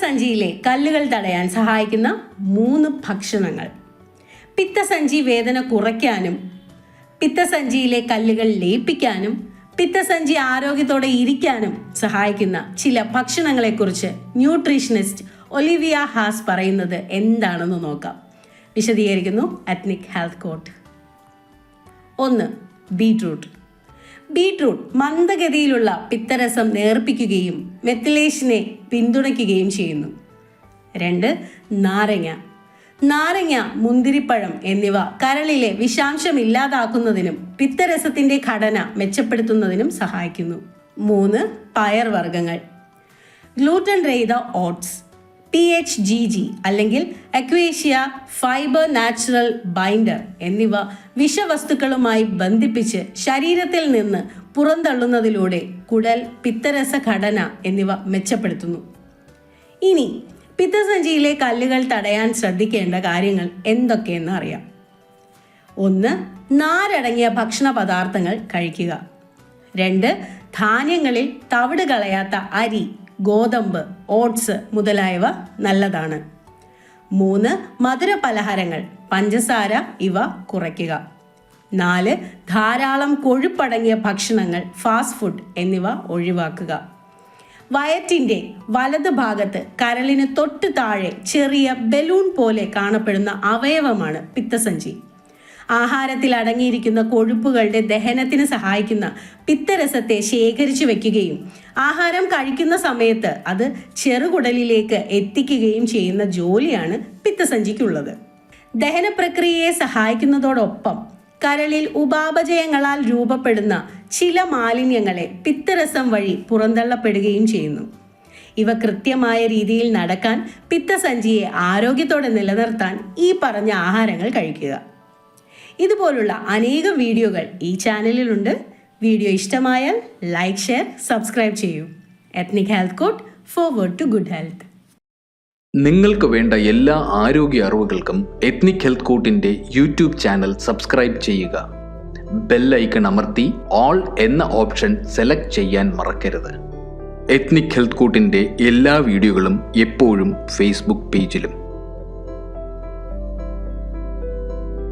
പിത്തസഞ്ചിയിലെ കല്ലുകൾ തടയാൻ സഹായിക്കുന്ന മൂന്ന് ഭക്ഷണങ്ങൾ. പിത്തസഞ്ചി വേദന കുറയ്ക്കാനും പിത്തസഞ്ചിയിലെ കല്ലുകൾ ലയിപ്പിക്കാനും പിത്തസഞ്ചി ആരോഗ്യത്തോടെ ഇരിക്കാനും സഹായിക്കുന്ന ചില ഭക്ഷണങ്ങളെക്കുറിച്ച് ന്യൂട്രീഷനിസ്റ്റ് ഒലിവിയ ഹാസ് പറയുന്നത് എന്താണെന്ന് നോക്കാം. വിശദീകരിക്കുന്നു അറ്റ്നിക് ഹെൽത്ത് കോട്ട് ഒന്ന് ബീട്രൂട്ട് ബീട്രൂട്ട് മന്ദഗതിയിലുള്ള പിത്തരസം നേർപ്പിക്കുകയും മെത്തിലേഷനെ പിന്തുണയ്ക്കുകയും ചെയ്യുന്നു. രണ്ട് നാരങ്ങ. നാരങ്ങ മുന്തിരിപ്പഴം എന്നിവ കരളിലെ വിഷാംശം ഇല്ലാതാക്കുന്നതിനും പിത്തരസത്തിന്റെ ഘടന മെച്ചപ്പെടുത്തുന്നതിനും സഹായിക്കുന്നു. മൂന്ന് പയർവർഗങ്ങൾ ഗ്ലൂട്ടൻ രഹിത oats. P H G G അല്ലെങ്കിൽ അക്വേഷ്യ ഫൈബർ നാച്ചുറൽ ബൈൻഡർ എന്നിവ വിഷവസ്തുക്കളുമായി ബന്ധിപ്പിച്ച് ശരീരത്തിൽ നിന്ന് പുറന്തള്ളുന്നതിലൂടെ കുടൽ പിത്തരസ ഘടന എന്നിവ മെച്ചപ്പെടുത്തുന്നു. ഇനി പിത്തസഞ്ചിയിലെ കല്ലുകൾ തടയാൻ ശ്രദ്ധിക്കേണ്ട കാര്യങ്ങൾ എന്തൊക്കെയെന്ന് അറിയാം. ഒന്ന് നാരടങ്ങിയ ഭക്ഷണ പദാർത്ഥങ്ങൾ കഴിക്കുക. രണ്ട് ധാന്യങ്ങളിൽ തവിട് കളയാത്ത അരി ഗോതമ്പ് ഓട്സ് മുതലായവ നല്ലതാണ്. മൂന്ന് മധുര പലഹാരങ്ങൾ പഞ്ചസാര ഇവ കുറയ്ക്കുക. നാല് ധാരാളം കൊഴുപ്പടങ്ങിയ ഭക്ഷണങ്ങൾ ഫാസ്റ്റ് ഫുഡ് എന്നിവ ഒഴിവാക്കുക. വയറ്റിന്റെ വലത് ഭാഗത്ത് കരളിന് തൊട്ട് താഴെ ചെറിയ ബലൂൺ പോലെ കാണപ്പെടുന്ന അവയവമാണ് പിത്തസഞ്ചി. ആഹാരത്തിൽ അടങ്ങിയിരിക്കുന്ന കൊഴുപ്പുകളുടെ ദഹനത്തിന് സഹായിക്കുന്ന പിത്തരസത്തെ ശേഖരിച്ചു വയ്ക്കുകയും ആഹാരം കഴിക്കുന്ന സമയത്ത് അത് ചെറുകുടലിലേക്ക് എത്തിക്കുകയും ചെയ്യുന്ന ജോലിയാണ് പിത്തസഞ്ചിക്കുള്ളത്. ദഹന പ്രക്രിയയെ സഹായിക്കുന്നതോടൊപ്പം കരളിൽ ഉപാപചയങ്ങളാൽ രൂപപ്പെടുന്ന ചില മാലിന്യങ്ങളെ പിത്തരസം വഴി പുറന്തള്ളപ്പെടുകയും ചെയ്യുന്നു. ഇവ കൃത്യമായ രീതിയിൽ നടക്കാൻ പിത്തസഞ്ചിയെ ആരോഗ്യത്തോടെ നിലനിർത്താൻ ഈ പറഞ്ഞ ആഹാരങ്ങൾ കഴിക്കുക. ഇതുപോലുള്ള അനേകം വീഡിയോകൾ ഈ ചാനലിലുണ്ട്. വീഡിയോ ഇഷ്ടമായാൽ ലൈക്ക് ഷെയർ സബ്സ്ക്രൈബ് ചെയ്യൂ. Ethnic health court forward to good health നിങ്ങൾക്ക് വേണ്ട എല്ലാ ആരോഗ്യ അറിവുകൾക്കും എത്നിക് ഹെൽത്ത് കോട്ടിന്റെ യൂട്യൂബ് ചാനൽ സബ്സ്ക്രൈബ് ചെയ്യുക. ബെല്ലൈക്കൺ അമർത്തി ഓൾ എന്ന ഓപ്ഷൻ സെലക്ട് ചെയ്യാൻ മറക്കരുത്. എത്നിക് ഹെൽത്ത് കൂട്ടിന്റെ എല്ലാ വീഡിയോകളും എപ്പോഴും ഫേസ്ബുക്ക് പേജിലും